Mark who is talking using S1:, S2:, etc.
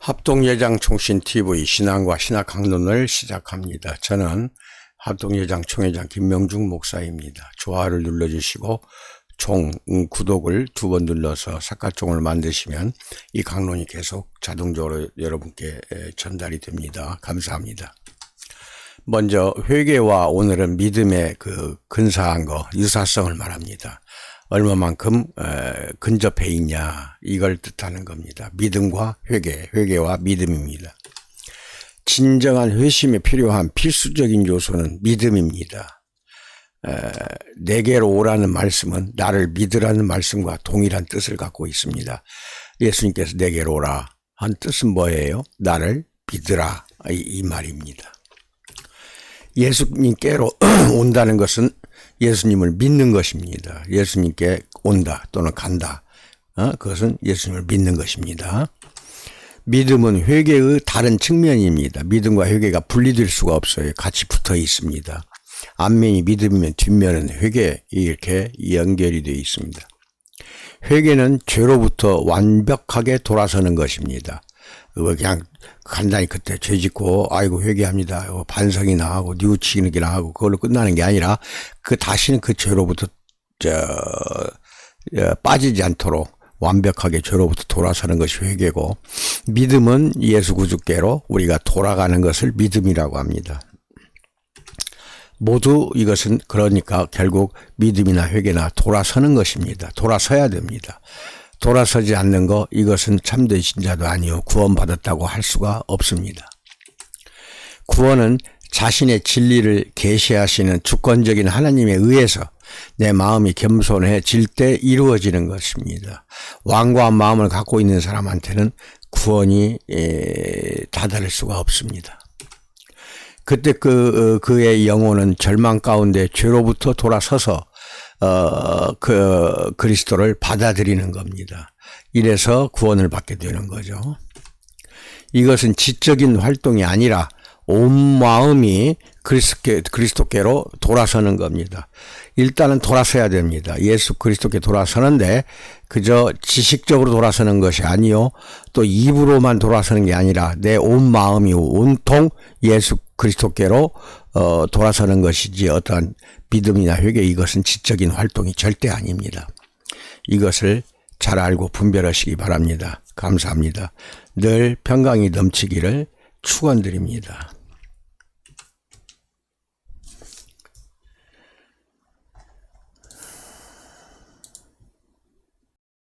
S1: 합동예장 총신 TV 신앙과 신학 강론을 시작합니다. 저는 합동예장 총회장 김명중 목사입니다. 좋아요를 눌러주시고 총 음, 구독을 두 번 눌러서 삭가종을 만드시면 이 강론이 계속 자동적으로 여러분께 에, 전달이 됩니다. 감사합니다. 먼저 회개와 오늘은 믿음의 그 근사한 거 유사성을 말합니다. 얼마만큼 에, 근접해 있냐 이걸 뜻하는 겁니다. 믿음과 회개, 회개와 믿음입니다. 진정한 회심에 필요한 필수적인 요소는 믿음입니다. 에, 내게로 오라는 말씀은 나를 믿으라는 말씀과 동일한 뜻을 갖고 있습니다. 예수님께서 내게로 오라 한 뜻은 뭐예요? 나를 믿으라 이, 이 말입니다. 예수님께로 온다는 것은 예수님을 믿는 것입니다. 예수님께 온다 또는 간다. 어? 그것은 예수님을 믿는 것입니다. 믿음은 회개의 다른 측면입니다. 믿음과 회개가 분리될 수가 없어요. 같이 붙어 있습니다. 앞면이 믿음이면 뒷면은 회개 이렇게 연결이 되어 있습니다. 회개는 죄로부터 완벽하게 돌아서는 것입니다. 뭐 그냥 간단히 그때 죄 짓고 아이고 회개합니다. 어, 반성이나 하고 뉘우치기나 하고 그걸로 끝나는 게 아니라 그 다시는 그 죄로부터 저 어, 빠지지 않도록 완벽하게 죄로부터 돌아서는 것이 회개고 믿음은 예수 구주께로 우리가 돌아가는 것을 믿음이라고 합니다. 모두 이것은 그러니까 결국 믿음이나 회개나 돌아서는 것입니다. 돌아서야 됩니다. 돌아서지 않는 거 이것은 참된 신자도 아니요 구원받았다고 할 수가 없습니다. 구원은 자신의 진리를 계시하시는 주권적인 하나님에 의해서 내 마음이 겸손해질 때 이루어지는 것입니다. 완고한 마음을 갖고 있는 사람한테는 구원이 다다를 수가 없습니다. 그때 그 어, 그의 영혼은 절망 가운데 죄로부터 돌아서서 어, 그 그리스도를 받아들이는 겁니다. 이래서 구원을 받게 되는 거죠. 이것은 지적인 활동이 아니라 온 마음이 그리스도께, 그리스도께로 돌아서는 겁니다. 일단은 돌아서야 됩니다. 예수 그리스도께 돌아서는데 그저 지식적으로 돌아서는 것이 아니요. 또 입으로만 돌아서는 게 아니라 내 온 마음이 온통 예수 그리스도께로 어, 돌아서는 것이지 어떠한 믿음이나 회개 이것은 지적인 활동이 절대 아닙니다. 이것을 잘 알고 분별하시기 바랍니다. 감사합니다. 늘 평강이 넘치기를 축원드립니다.